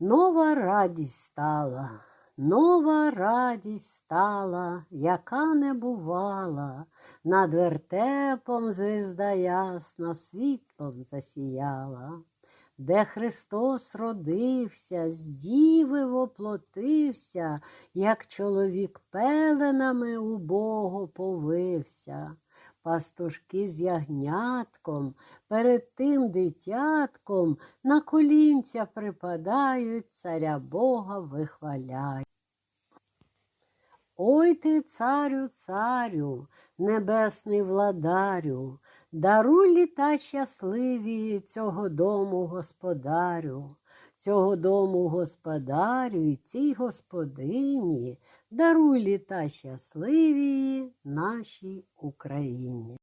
Нова радість стала, нова радість стала, яка не бувала, над вертепом звізда ясна світлом засіяла, де Христос родився, з діви воплотився, як чоловік пеленами убого повився. Пастушки з ягнятком перед тим дитятком на колінця припадають, царя Бога вихваляють. Ой ти, царю, царю, небесний владарю, даруй літа щасливі цього дому господарю, цього дому господарю і цій господині, даруй літа щасливі нашій Україні.